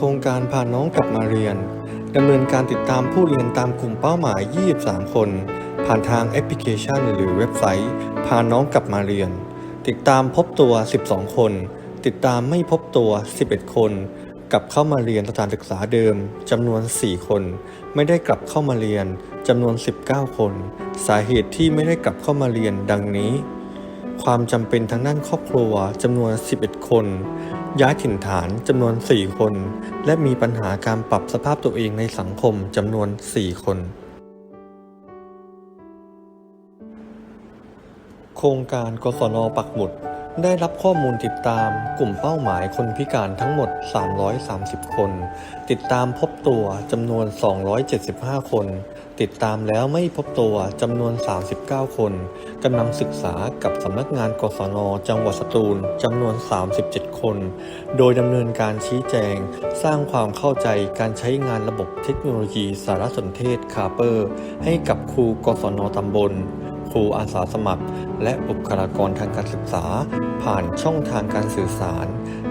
ครงการพาน้องกลับมาเรียนดำเนินการติดตามผู้เรียนตามกลุ่มเป้าหมาย 23 คน ผ่านทางแอปพลิเคชันหรือเว็บไซต์ พาน้องกลับมาเรียน ติดตามพบตัว 12 คน ติดตามไม่พบตัว 11 คน กลับเข้ามาเรียนสถานศึกษาเดิมจำนวน 4 คน ไม่ได้กลับเข้ามาเรียนจำนวน 19 คน สาเหตุที่ไม่ได้กลับเข้ามาเรียนดังนี้ ความจำเป็นทางด้านครอบครัวจำนวน 11 คน ย้ายถิ่นฐานจำนวน 4 คน และมีปัญหาการปรับสภาพตัวเองในสังคมจำนวน 4 คน โครงการกศนปักหมุด ได้รับข้อมูลติดตามกลุ่มเป้าหมายคนพิการทั้งหมด 330 คน ติดตามพบตัวจำนวน 275 คน ติดตามแล้วไม่พบตัวจำนวน 39 คนกำลังศึกษากับสำนักงานกศน จังหวัดสตูลจำนวน 37 คน โดยดำเนินการชี้แจง สร้างความเข้าใจการใช้งานระบบเทคโนโลยีสารสนเทศคาเปอร์ ให้กับครูกศนตำบล ครูอาสาสมัคร และบุคลากรทางการศึกษา ผ่านช่องทางการสื่อสาร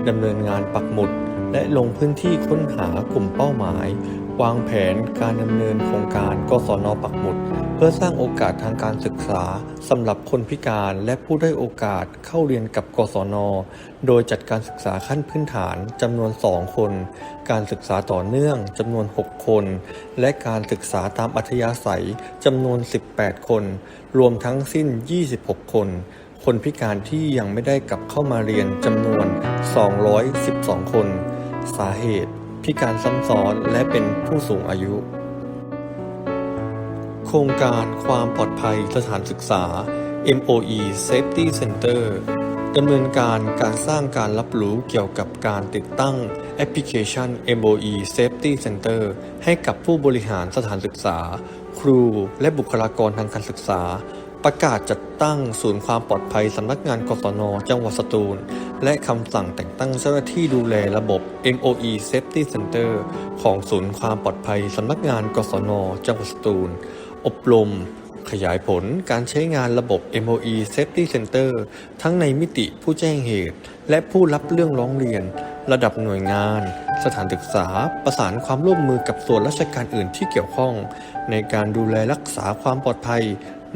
ดำเนินงานปักหมุด และลงพื้นที่ค้นหากลุ่มเป้าหมาย วางแผนการดำเนินโครงการกศนปักหมุด เพื่อสร้างโอกาสทางการศึกษาสำหรับคนพิการและผู้ได้โอกาสเข้าเรียนกับกศน โดยจัดการศึกษาขั้นพื้นฐานจำนวน 2 คน การศึกษาต่อเนื่องจำนวน 6 คน และการศึกษาตามอัธยาศัยจำนวน 18 คน รวมทั้งสิ้น 26 คน คนพิการที่ยังไม่ได้กลับเข้ามาเรียนจำนวน 212 คน สาเหตุ พิการซ้ำซ้อนและเป็นผู้สูงอายุ โครงการความปลอดภัยสถานศึกษา MOE Safety Center ดำเนินการการสร้างการรับรู้เกี่ยวกับการติดตั้งแอปพลิเคชัน MOE Safety Center ให้กับผู้บริหารสถานศึกษา ครูและบุคลากรทางการศึกษา ประกาศจัดตั้งศูนย์ความปลอดภัยสำนักงานกศนจังหวัดสตูล และคำสั่งแต่งตั้งเจ้าหน้าที่ดูแลระบบ MOE Safety Center ของศูนย์ความปลอดภัยสำนักงานกศนจังหวัดสตูล อบรม ขยายผลการใช้งานระบบ MOE Safety Center ทั้งในมิติผู้แจ้งเหตุ และผู้รับเรื่องร้องเรียน ระดับหน่วยงาน สถานศึกษาประสานความร่วมมือกับส่วนราชการอื่นที่เกี่ยวข้อง ในการดูแลรักษาความปลอดภัย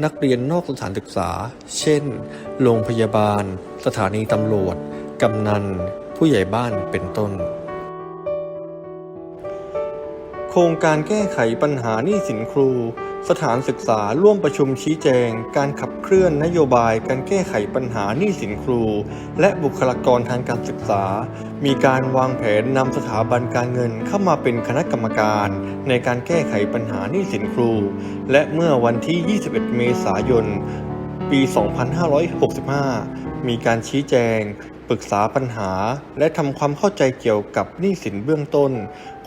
นักเรียนนอกสถานศึกษา เช่น โรงพยาบาล สถานีตำรวจ กำนัน ผู้ใหญ่บ้านเป็นต้น ครงการแก้ไขปัญหาหนี้สินครู สถานศึกษาร่วมประชุมชี้แจง การขับเคลื่อนนโยบายการแก้ไขปัญหาหนี้สินครู และบุคลากรทางการศึกษา มีการวางแผนนำสถาบันการเงินเข้ามาเป็นคณะกรรมการ ในการแก้ไขปัญหาหนี้สินครู และเมื่อวันที่ 21 เมษายน ปี 2565 มีการชี้แจง ปรึกษาปัญหา และทำความเข้าใจเกี่ยวกับหนี้สินเบื้องต้น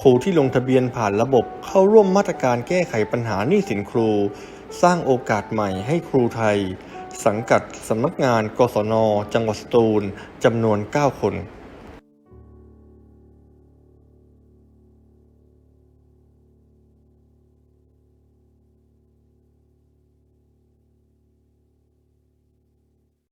ครูที่ลงทะเบียนผ่านระบบเข้าร่วมมาตรการแก้ไขปัญหาหนี้สินครู สร้างโอกาสใหม่ให้ครูไทย สังกัดสำนักงาน กศน จังหวัดสตูลจำนวน 9 คน